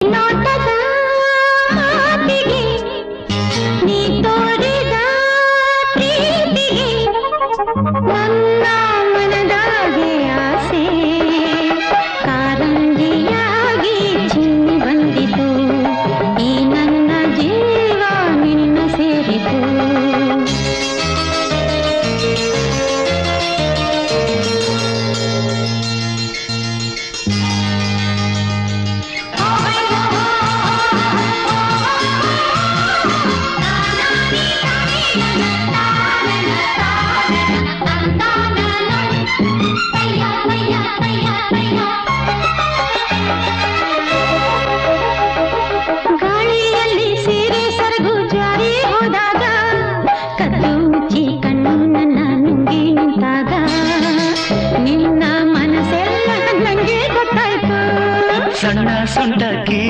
ನೋಟದ ಮಾತಿಗೆ ನೀ ತೋರಿದ ಸಣ್ಣ ಸೊಂಟಕ್ಕೆ